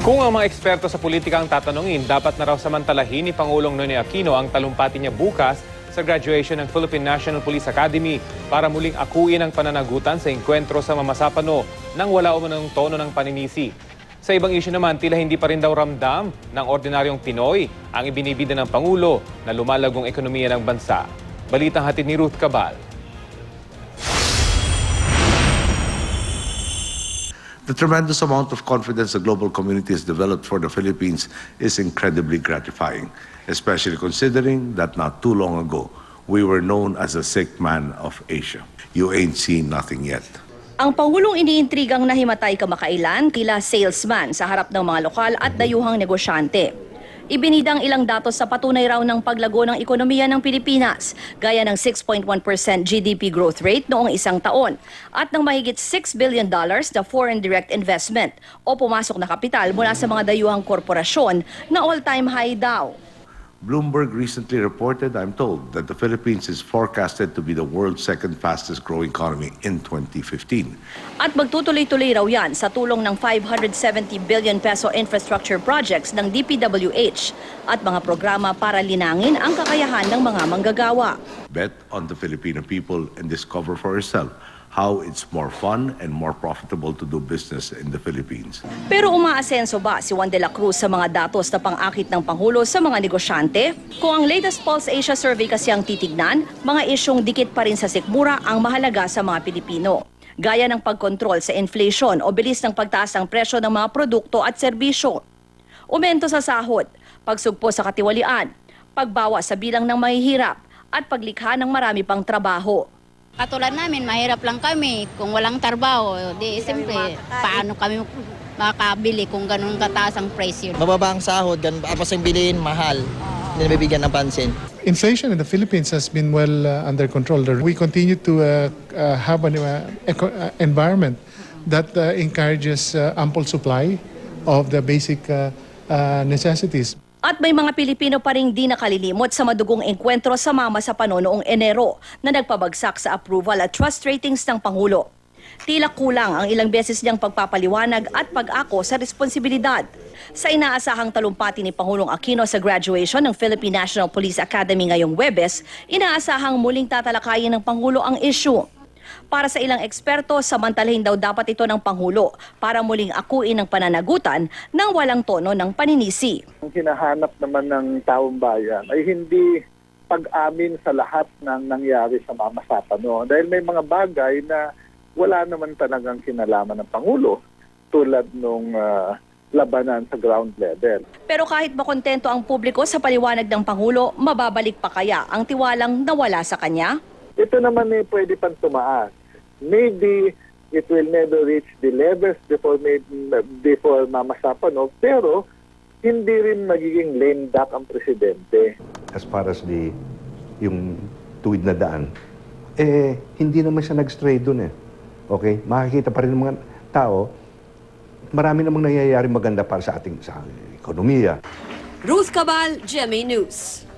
Kung ang mga eksperto sa politika ang tatanungin, dapat na raw samantalahin ni Pangulong Noynoy Aquino ang talumpati niya bukas sa graduation ng Philippine National Police Academy para muling akuin ang pananagutan sa engkwentro sa Mamasapano nang wala umanong tono ng paninisi. Sa ibang isyu naman, tila hindi pa rin daw ramdam ng ordinaryong Pinoy ang ibinibida ng Pangulo na lumalagong ekonomiya ng bansa. Balitang hatid ni Ruth Cabal. The tremendous amount of confidence the global community has developed for the Philippines is incredibly gratifying, especially considering that not too long ago, we were known as the sick man of Asia. You ain't seen nothing yet. Ang Pangulong iniintrigang nahimatay kamakailan tila salesman sa harap ng mga lokal at dayuhang negosyante. Ibinidang ilang datos sa patunay raw ng paglago ng ekonomiya ng Pilipinas, gaya ng 6.1% GDP growth rate noong isang taon at ng mahigit 6 billion dollars na foreign direct investment o pumasok na kapital mula sa mga dayuhang korporasyon na all-time high daw. Bloomberg recently reported, I'm told, that the Philippines is forecasted to be the world's second fastest growing economy in 2015. At magtutuloy-tuloy raw yan sa tulong ng 570 billion peso infrastructure projects ng DPWH at mga programa para linangin ang kakayahan ng mga manggagawa. Bet on the Filipino people and discover for yourself how it's more fun and more profitable to do business in the Philippines. Pero umaasenso ba si Juan de la Cruz sa mga datos na pang-akit ng Pangulo sa mga negosyante? Kung ang latest Pulse Asia survey kasi ang titignan, mga isyong dikit pa rin sa sikmura ang mahalaga sa mga Pilipino. Gaya ng pagkontrol sa inflation o bilis ng pagtaas ng presyo ng mga produkto at serbisyo. Umento sa sahod, pagsugpo sa katiwalian, pagbawa sa bilang ng mahihirap, at paglikha ng marami pang trabaho. Katulad namin, mahirap lang kami. Kung walang trabaho, di siyempre, paano kami makakabili kung ganun kataas ang presyo. Mababa ang sahod, ganun, tapos ang bilihin, mahal. Hindi nabibigyan ng pansin. Inflation in the Philippines has been well uh, under control. We continue to uh, uh, have an uh, eco- uh, environment that uh, encourages uh, ample supply of the basic uh, uh, necessities. At may mga Pilipino pa rin di nakalilimot sa madugong engkwentro sa mama sa pano noong Enero na nagpabagsak sa approval at trust ratings ng Pangulo. Tila kulang ang ilang beses niyang pagpapaliwanag at pag-ako sa responsibilidad. Sa inaasahang talumpati ni Pangulong Aquino sa graduation ng Philippine National Police Academy ngayong Webes, inaasahang muling tatalakayin ng Pangulo ang issue. Para sa ilang eksperto, samantalahin daw dapat ito ng Pangulo para muling akuin ang pananagutan ng walang tono ng paninisi. ang hinahanap naman ng taong bayan ay hindi pag-amin sa lahat ng nangyari sa Mama Sapano. Dahil may mga bagay na wala naman talagang kinalaman ng Pangulo tulad nung ah, labanan sa ground level. Pero kahit makontento ang publiko sa paliwanag ng Pangulo, mababalik pa kaya ang tiwalang nawala sa kanya? Ito naman eh pwede pang tumaas. Maybe it will never reach the levels before, may- before Mama Sapano, pero hindi rin magiging lame duck ang presidente. as far as the yung tuwid na daan, eh, hindi naman siya nag-stray doon eh. Okay? Makikita pa rin ng mga tao, marami namang nangyayari maganda para sa ating sa ekonomiya. Ruth Cabal, GMA News.